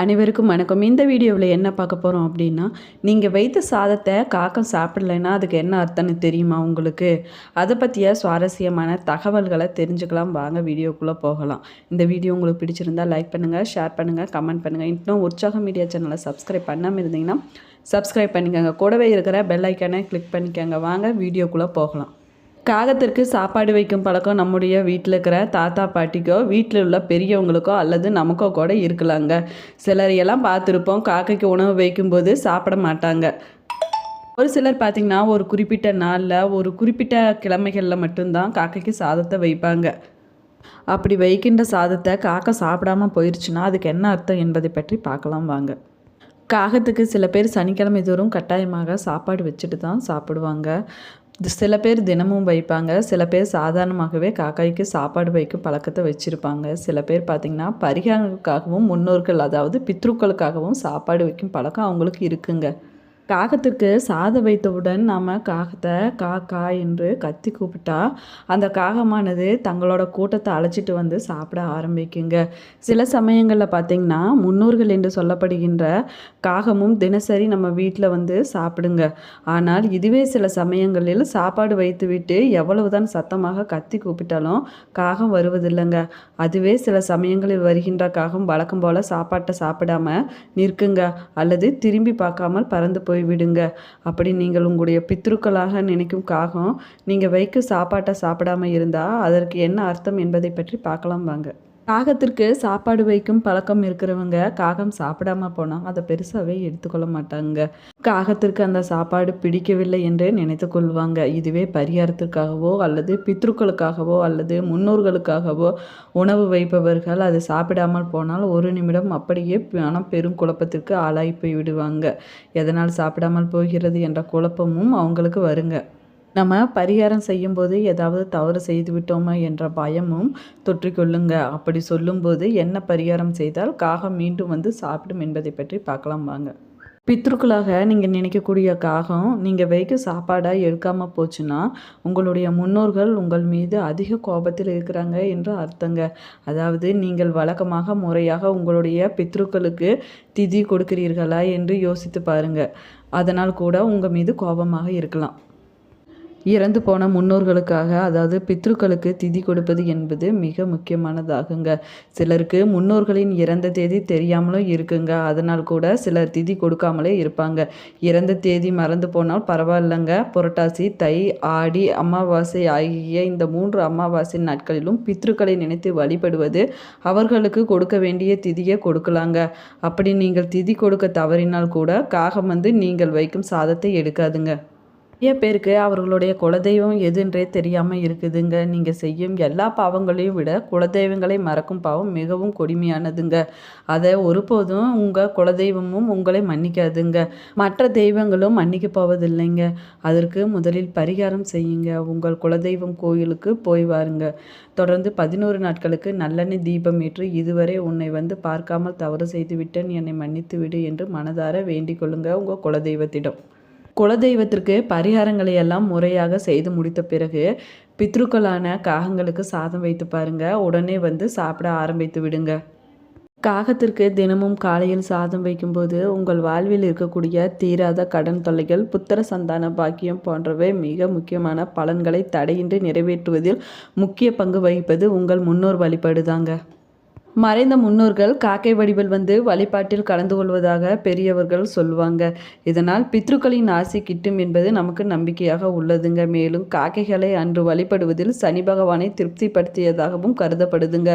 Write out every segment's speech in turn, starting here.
அனைவருக்கும் வணக்கம். இந்த வீடியோவில் என்ன பார்க்க போகிறோம் அப்படின்னா நீங்கள் வைத்த சாதத்தை காக்கம் சாப்பிடலைன்னா அதுக்கு என்ன அர்த்தம்னு தெரியுமா உங்களுக்கு? அதை பற்றிய சுவாரஸ்யமான தகவல்களை தெரிஞ்சுக்கலாம். வாங்க வீடியோக்குள்ளே போகலாம். இந்த வீடியோ உங்களுக்கு பிடிச்சிருந்தா லைக் பண்ணுங்கள் ஷேர் பண்ணுங்கள் கமெண்ட் பண்ணுங்கள் இன்னும் உற்சாகம் மீடியா சேனலை சப்ஸ்கிரைப் பண்ணாமல் இருந்தீங்கன்னா சப்ஸ்கிரைப் பண்ணிக்கோங்க. கூடவே இருக்கிற பெல் ஐக்கானை கிளிக் பண்ணிக்கோங்க. வாங்க வீடியோக்குள்ளே போகலாம். காகத்திற்கு சாப்பாடு வைக்கும் பழக்கம் நம்முடைய வீட்டில் இருக்கிற தாத்தா பாட்டிக்கோ வீட்டில் உள்ள பெரியவங்களுக்கோ அல்லது நமக்கோ கூட இருக்கலாங்க. சிலரையெல்லாம் பார்த்துருப்போம் காக்கைக்கு உணவு வைக்கும்போது சாப்பிட மாட்டாங்க. ஒரு சிலர் பார்த்திங்கன்னா ஒரு குறிப்பிட்ட நாளில் ஒரு குறிப்பிட்ட கிழமைகளில் மட்டும்தான் காக்கைக்கு சாதத்தை வைப்பாங்க. அப்படி வைக்கின்ற சாதத்தை காக்கை சாப்பிடாம போயிடுச்சுன்னா அதுக்கு என்ன அர்த்தம் என்பதை பற்றி பார்க்கலாம் வாங்க. காகத்துக்கு சில பேர் சனிக்கிழமை தோறும் கட்டாயமாக சாப்பாடு வச்சுட்டு தான் சாப்பிடுவாங்க. சில பேர் தினமும் வைப்பாங்க சில பேர் சாதாரணமாகவே காக்காய்க்கு சாப்பாடு வைக்கும் பழக்கத்தை வச்சுருப்பாங்க. சில பேர் பார்த்திங்கன்னா பரிகாரங்களுக்காகவும் முன்னோர்கள் அதாவது பித்ருக்களுக்காகவும் சாப்பாடு வைக்கும் பழக்கம் அவங்களுக்கு இருக்குங்க. காகத்திற்கு சாதம் வைத்தவுடன் நாம் காகத்தை கா கா என்று கத்தி கூப்பிட்டா அந்த காகமானது தங்களோட கூட்டத்தை அழைச்சிட்டு வந்து சாப்பிட ஆரம்பிக்குங்க. சில சமயங்களில் பார்த்திங்கன்னா முன்னோர்கள் என்று சொல்லப்படுகின்ற காகமும் தினசரி நம்ம வீட்டில் வந்து சாப்பிடுங்க. ஆனால் இதுவே சில சமயங்களில் சாப்பாடு வைத்துவிட்டு எவ்வளவுதான் சத்தமாக கத்தி கூப்பிட்டாலும் காகம் வருவதில்லைங்க. அதுவே சில சமயங்களில் வருகின்ற காகம் வழக்கம் போல் சாப்பாட்டை சாப்பிடாம நிற்குங்க. அல்லது திரும்பி பார்க்காமல் பறந்து போய் போய்விடுங்க. அப்படி நீங்கள் உங்களுடைய பித்ருக்களாக நினைக்கும் காகம் நீங்கள் வைக்க சாப்பாட்டை சாப்பிடாம இருந்தால் அதற்கு என்ன அர்த்தம் என்பதை பற்றி பார்க்கலாம் வாங்க. காகத்திற்கு சாப்பாடு வைக்கும் பழக்கம் இருக்கிறவங்க காகம் சாப்பிடாம போனால் அதை பெருசாகவே எடுத்துக்கொள்ள மாட்டாங்க. காகத்திற்கு அந்த சாப்பாடு பிடிக்கவில்லை என்று நினைத்து கொள்வாங்க. இதுவே பரிகாரத்துக்காகவோ அல்லது பித்ருக்களுக்காகவோ அல்லது முன்னோர்களுக்காகவோ உணவு வைப்பவர்கள் அது சாப்பிடாமல் போனால் ஒரு நிமிடம் அப்படியே ஆனால் பெரும் குழப்பத்திற்கு ஆளாகி போய் விடுவாங்க எதனால் சாப்பிடாமல் போகிறது என்ற குழப்பமும் அவங்களுக்கு வருங்க. நம்ம பரிகாரம் செய்யும்போது ஏதாவது தவறு செய்து விட்டோமா என்ற பயமும் தொற்றிக்கொள்ளுங்க. அப்படி சொல்லும்போது என்ன பரிகாரம் செய்தால் காகம் மீண்டும் வந்து சாப்பிடும் என்பதை பற்றி பார்க்கலாம் வாங்க. பித்ருக்களாக நீங்கள் நினைக்கக்கூடிய காகம் நீங்கள் வைக்க சாப்பாடாக எடுக்காமல் போச்சுன்னா உங்களுடைய முன்னோர்கள் உங்கள் மீது அதிக கோபத்தில் இருக்கிறாங்க என்று அர்த்தங்க. அதாவது நீங்கள் வழக்கமாக முறையாக உங்களுடைய பித்ருக்களுக்கு திதி கொடுக்கிறீர்களா என்று யோசித்து பாருங்கள் அதனால் கூட உங்கள் மீது கோபமாக இருக்கலாம். இறந்து போன முன்னோர்களுக்காக அதாவது பித்ருக்களுக்கு திதி கொடுப்பது என்பது மிக முக்கியமானதாகுங்க. சிலருக்கு முன்னோர்களின் இறந்த தேதி தெரியாமலும் இருக்குங்க. அதனால் கூட சிலர் திதி கொடுக்காமலே இருப்பாங்க. இறந்த தேதி மறந்து போனால் பரவாயில்லைங்க. புரட்டாசி தை ஆடி அமாவாசை ஆகிய இந்த மூன்று அமாவாசை நாட்களிலும் பித்ருக்களை நினைத்து வழிபடுவது அவர்களுக்கு கொடுக்க வேண்டிய திதியை கொடுக்கலாங்க. அப்படி நீங்கள் திதி கொடுக்க தவறினால் கூட காகம் வந்து நீங்கள் வைக்கும் சாதத்தை எடுக்காதுங்க. நிறைய பேருக்கு அவர்களுடைய குலதெய்வம் எதுன்றே தெரியாமல் இருக்குதுங்க. நீங்கள் செய்யும் எல்லா பாவங்களையும் விட குலதெய்வங்களை மறக்கும் பாவம் மிகவும் கொடுமையானதுங்க. அதை ஒருபோதும் உங்கள் குலதெய்வமும் உங்களை மன்னிக்காதுங்க. மற்ற தெய்வங்களும் மன்னிக்க போவதில்லைங்க. அதற்கு முதலில் பரிகாரம் செய்யுங்க. உங்கள் குலதெய்வம் கோயிலுக்கு போய் வாருங்க. தொடர்ந்து பதினோரு நாட்களுக்கு நல்லெண்ணெய் தீபம் ஏற்று இதுவரை உன்னை வந்து பார்க்காமல் தவறு செய்து விட்டேன் என்னை மன்னித்து விடு என்று மனதார வேண்டிக் கொள்ளுங்க உங்கள் குலதெய்வத்திடம். குலதெய்வத்திற்கு பரிகாரங்களை எல்லாம் முறையாக செய்து முடித்த பிறகு பித்ருக்களான காகங்களுக்கு சாதம் வைத்து பாருங்க. உடனே வந்து சாப்பிட ஆரம்பித்து விடுங்க. காகத்திற்கு தினமும் காலையில் சாதம் வைக்கும்போது உங்கள் வாழ்வில் இருக்கக்கூடிய தீராத கடன் தொல்லைகள் புத்திர சந்தான பாக்கியம் போன்றவை மிக முக்கியமான பலன்களை தடையின்றி நிறைவேற்றுவதில் முக்கிய பங்கு வகிப்பது உங்கள் முன்னோர் வழிபாடுதாங்க. மறைந்த முன்னோர்கள் காக்கை வடிவில் வந்து வழிபாட்டில் கலந்து கொள்வதாக பெரியவர்கள் சொல்லுவாங்க இதனால் பித்ருக்களின் ஆசை கிட்டும் என்பது நமக்கு நம்பிக்கையாக உள்ளதுங்க. மேலும் காக்கைகளை அன்று வழிபடுவதில் சனி பகவானை திருப்திப்படுத்தியதாகவும் கருதப்படுதுங்க.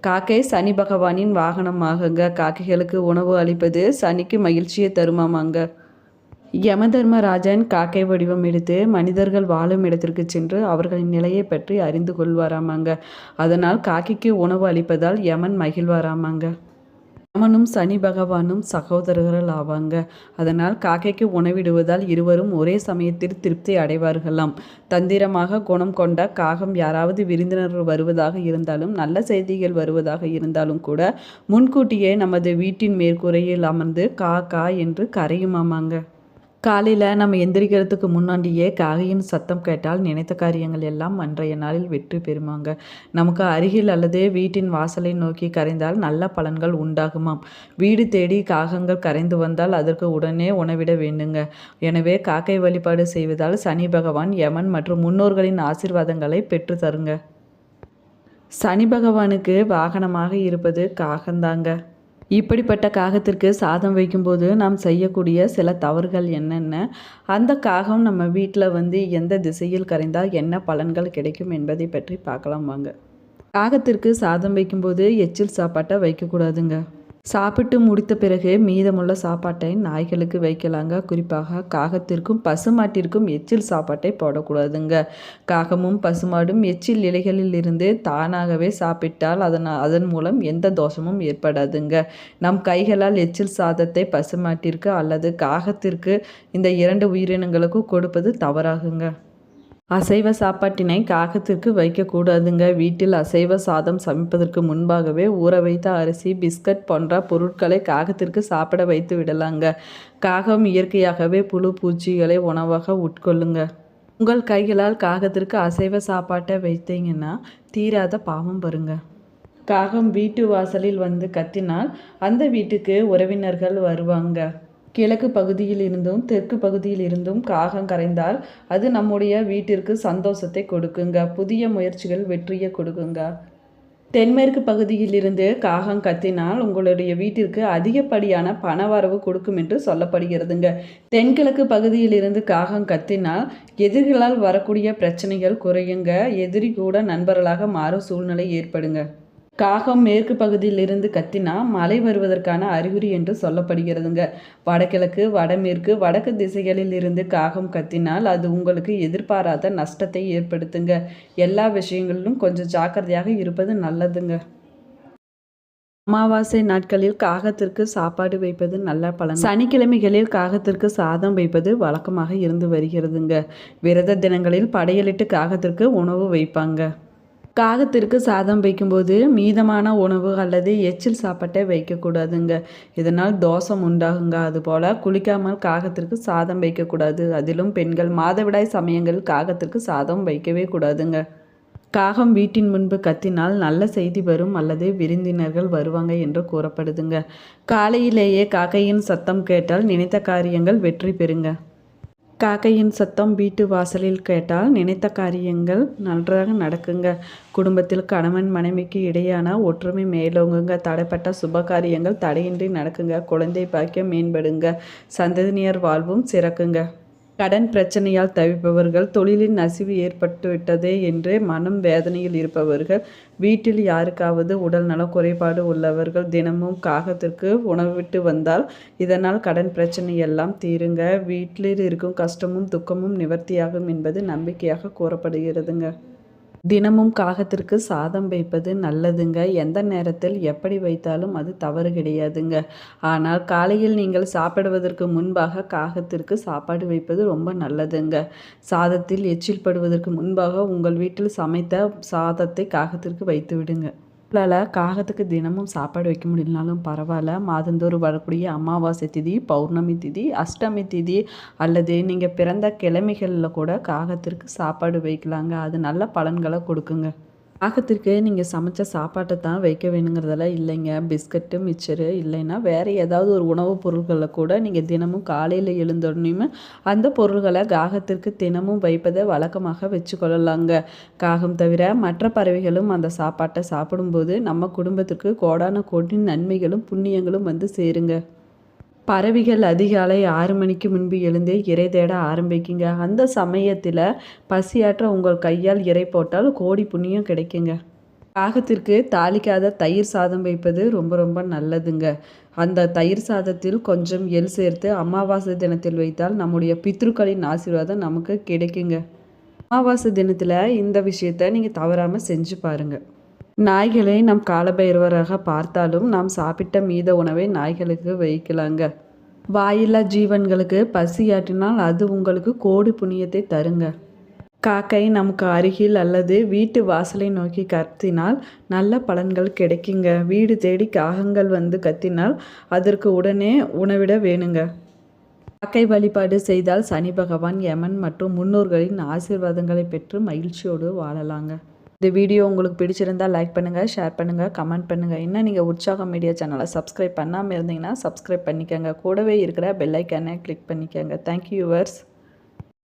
காக்கை சனி பகவானின் வாகனமாகுங்க. காக்கைகளுக்கு உணவு அளிப்பது சனிக்கு மகிழ்ச்சியை தருமாமாங்க. யமதர்மராஜன் காக்கை வடிவம் எடுத்து மனிதர்கள் வாழும் இடத்திற்கு சென்று அவர்களின் நிலையை பற்றி அறிந்து கொள்வாராமாங்க. அதனால் காக்கைக்கு உணவு அளிப்பதால் யமன் மகிழ்வாராமாங்க. யமனும் சனி பகவானும் சகோதரர்கள் ஆவாங்க. அதனால் காக்கைக்கு உணவிடுவதால் இருவரும் ஒரே சமயத்தில் திருப்தி அடைவார்களாம். தந்திரமாக குணம் கொண்ட காகம் யாராவது விருந்தினர்கள் வருவதாக இருந்தாலும் நல்ல செய்திகள் வருவதாக இருந்தாலும் கூட முன்கூட்டியே நமது வீட்டின் மேற்கூரையில் அமர்ந்து கா கா என்று கரையுமாமாங்க. காலையில் நம்ம எந்திரிக்கிறதுக்கு முன்னாடியே காகையின் சத்தம் கேட்டால் நினைத்த காரியங்கள் எல்லாம் அன்றைய நாளில் வெற்றி பெறுமாங்க. நமக்கு அருகில் அல்லது வீட்டின் வாசலை நோக்கி கரைந்தால் நல்ல பலன்கள் உண்டாகுமாம். வீடு தேடி காகங்கள் கரைந்து வந்தால் அதற்கு உடனே உணவிட வேண்டுங்க. எனவே காக்கை வழிபாடு செய்வதால் சனி பகவான் யமன் மற்றும் முன்னோர்களின் ஆசிர்வாதங்களை பெற்று தருங்க. சனி பகவானுக்கு வாகனமாக இருப்பது காகந்தாங்க இப்படிப்பட்ட காகத்திற்கு சாதம் வைக்கும்போது நாம் செய்யக்கூடிய சில தவறுகள் என்னென்ன? அந்த காகம் நம்ம வீட்டில் வந்து எந்த திசையில் கரைந்தால் என்ன பலன்கள் கிடைக்கும் என்பதை பற்றி பார்க்கலாம் வாங்க. காகத்திற்கு சாதம் வைக்கும்போது எச்சில் சாப்பாட்டை வைக்கக்கூடாதுங்க. சாப்பிட்டு முடித்த பிறகு மீதமுள்ள சாப்பாட்டை நாய்களுக்கு வைக்கலாங்க. குறிப்பாக காகத்திற்கும் பசுமாட்டிற்கும் எச்சில் சாப்பாட்டை போடக்கூடாதுங்க. காகமும் பசுமாடும் எச்சில் இலைகளில் இருந்து தானாகவே சாப்பிட்டால் அதன் அதன் மூலம் எந்த தோஷமும் ஏற்படாதுங்க. நம் கைகளால் எச்சில் சாதத்தை பசுமாட்டிற்கு அல்லது காகத்திற்கு இந்த இரண்டு உயிரினங்களுக்கும் கொடுப்பது தவறாகுங்க. அசைவ சாப்பாட்டினை காகத்திற்கு வைக்கக்கூடாதுங்க. வீட்டில் அசைவ சாதம் சமைப்பதற்கு முன்பாகவே ஊற வைத்த அரிசி பிஸ்கட் போன்ற பொருட்களை காகத்திற்கு சாப்பிட வைத்து விடலாங்க. காகம் இயற்கையாகவே புழு பூச்சிகளை உணவாக உட்கொள்ளுங்க. உங்கள் கைகளால் காகத்திற்கு அசைவ சாப்பாட்டை வைத்தீங்கன்னா தீராத பாவம் வருங்க. காகம் வீட்டு வாசலில் வந்து கத்தினால் அந்த வீட்டுக்கு உறவினர்கள் வருவாங்க. கிழக்கு பகுதியில் இருந்தும் தெற்கு பகுதியில் இருந்தும் காகம் கரைந்தால் அது நம்முடைய வீட்டிற்கு சந்தோஷத்தை கொடுக்குங்க. புதிய முயற்சிகள் வெற்றியை கொடுக்குங்க. தென்மேற்கு பகுதியிலிருந்து காகம் கத்தினால் உங்களுடைய வீட்டிற்கு அதிகப்படியான பணவரவு கொடுக்கும் என்று சொல்லப்படுகிறதுங்க. தென்கிழக்கு பகுதியிலிருந்து காகம் கத்தினால் எதிரிகளால் வரக்கூடிய பிரச்சனைகள் குறையுங்க. எதிரி கூட நண்பர்களாக மாறும் சூழ்நிலை ஏற்படுங்க. காகம் மேற்கு பகுதியிலிருந்து கத்தினா மழை வருவதற்கான அறிகுறி என்று சொல்லப்படுகிறதுங்க. வடகிழக்கு வடமேற்கு வடக்கு திசைகளில் இருந்து காகம் கத்தினால் அது உங்களுக்கு எதிர்பாராத நஷ்டத்தை ஏற்படுத்துங்க. எல்லா விஷயங்களிலும் கொஞ்சம் ஜாக்கிரதையாக இருப்பது நல்லதுங்க. அமாவாசை நாட்களில் காகத்திற்கு சாப்பாடு வைப்பது நல்ல பலன். சனிக்கிழமைகளில் காகத்திற்கு சாதம் வைப்பது வழக்கமாக இருந்து வருகிறதுங்க. விரத தினங்களில் படையலிட்டு காகத்திற்கு உணவு வைப்பாங்க. காகத்திற்கு சாதம் வைக்கும்போது மீதமான உணவு அல்லது எச்சில் சாப்பாட்டை வைக்கக்கூடாதுங்க. இதனால் தோஷம் உண்டாகுங்க. அதுபோல் குளிக்காமல் காகத்திற்கு சாதம் வைக்கக்கூடாது. அதிலும் பெண்கள் மாதவிடாய் சமயங்கள் காகத்திற்கு சாதம் வைக்கவே கூடாதுங்க. காகம் வீட்டின் முன்பு கத்தினால் நல்ல செய்தி வரும் அல்லது விருந்தினர்கள் வருவாங்க என்று கூறப்படுதுங்க. காலையிலேயே காக்கையின் சத்தம் கேட்டால் நினைத்த காரியங்கள் வெற்றி பெறுங்க. காக்கையின் சத்தம் வீட்டு வாசலில் கேட்டால் நினைத்த காரியங்கள் நன்றாக நடக்குங்க. குடும்பத்தில் கணவன் மனைவிக்கு இடையான ஒற்றுமை மேலோங்குங்க. தடைப்பட்ட சுப காரியங்கள் தடையின்றி நடக்குங்க. குழந்தை பாக்கியம் மேம்படுங்க. சந்ததியினர் வாழ்வும் சிறக்குங்க. கடன் பிரச்சனையால் தவிப்பவர்கள் தொழிலின் நசிவு ஏற்பட்டுவிட்டதே என்று மனம் வேதனையில் இருப்பவர்கள் வீட்டில் யாருக்காவது உடல் நல குறைபாடு உள்ளவர்கள் தினமும் காகத்திற்கு உணவு விட்டு வந்தால் இதனால் கடன் பிரச்சனை எல்லாம் தீருங்க. வீட்டில் இருக்கும் கஷ்டமும் துக்கமும் நிவர்த்தியாகும் என்பது நம்பிக்கையாக கூறப்படுகிறதுங்க. தினமும் காகத்திற்கு சாதம் வைப்பது நல்லதுங்க. எந்த நேரத்தில் எப்படி வைத்தாலும் அது தவறு கிடையாதுங்க. ஆனால் காலையில் நீங்கள் சாப்பிடுவதற்கு முன்பாக காகத்திற்கு சாப்பாடு வைப்பது ரொம்ப நல்லதுங்க. சாதத்தில் எச்சில் படுவதற்கு முன்பாக உங்கள் வீட்டில் சமைத்த சாதத்தை காகத்திற்கு வைத்து விடுங்க உங்களால் காகத்துக்கு தினமும் சாப்பாடு வைக்க முடியலனாலும் பரவாயில்ல. மாதந்தோறும் வரக்கூடிய அமாவாசை திதி பௌர்ணமி திதி அஷ்டமி திதி அல்லது நீங்கள் பிறந்த கிழமைகளில் கூட காகத்திற்கு சாப்பாடு வைக்கலாங்க. அது நல்ல பலன்களை கொடுக்குங்க. பாகத்திற்கு நீங்கள் சமைச்ச சாப்பாட்டை தான் வைக்க வேணுங்கிறதெல்லாம் இல்லைங்க. பிஸ்கட்டு மிச்சரு இல்லைன்னா வேறு ஏதாவது ஒரு உணவுப் பொருட்களை கூட நீங்கள் தினமும் காலையில் எழுந்தோடனையுமே அந்த பொருள்களை காகத்திற்கு தினமும் வைப்பதை வழக்கமாக வச்சுக்கொள்ளலாங்க. காகம் தவிர மற்ற பறவைகளும் அந்த சாப்பாட்டை சாப்பிடும்போது நம்ம குடும்பத்திற்கு கோடான கோடி நன்மைகளும் புண்ணியங்களும் வந்து சேருங்க. பறவைகள் அதிகாலை ஆறு மணிக்கு முன்பு எழுந்தே இறை தேட ஆரம்பிக்குங்க. அந்த சமயத்தில் பசியாற்ற உங்கள் கையால் இறை போட்டால் கோடி புண்ணியம் கிடைக்குங்க. காகத்திற்கு தாளிக்காத தயிர் சாதம் வைப்பது ரொம்ப ரொம்ப நல்லதுங்க. அந்த தயிர் சாதத்தில் கொஞ்சம் எள் சேர்த்து அமாவாசை தினத்தில் வைத்தால் நம்முடைய பித்ருக்களின் ஆசீர்வாதம் நமக்கு கிடைக்குங்க. அமாவாசை தினத்தில் இந்த விஷயத்த நீங்கள் தவறாமல் செஞ்சு பாருங்கள் நாய்களை நம் காலபைரவராக பார்த்தாலும் நாம் சாப்பிட்ட மீத உணவை நாய்களுக்கு வைக்கலாங்க. வாயில்லா ஜீவன்களுக்கு பசியாற்றினால் அது உங்களுக்கு கோடி புண்ணியத்தை தருங்க. காக்கை நமக்கு அருகில் அல்லது வீட்டு வாசலை நோக்கி கத்தினால் நல்ல பலன்கள் கிடைக்குங்க. வீடு தேடி காகங்கள் வந்து கத்தினால் அதற்கு உடனே உணவிட வேணுங்க. காக்கை வழிபாடு செய்தால் சனி பகவான் யமன் மற்றும் முன்னோர்களின் ஆசிர்வாதங்களை பெற்று மகிழ்ச்சியோடு வாழலாங்க. இந்த வீடியோ உங்களுக்கு பிடிச்சிருந்தால் லைக் பண்ணுங்கள் ஷேர் பண்ணுங்கள் கமெண்ட் பண்ணுங்கள் இன்னும் நீங்கள் உற்சாகம் மீடியா சேனலை சப்ஸ்கிரைப் பண்ணாமல் இருந்தீங்கன்னா சப்ஸ்கிரைப் பண்ணிக்கோங்க. கூடவே இருக்கிற பெல்லைக்கானே கிளிக் பண்ணிக்கோங்க. Thank you yours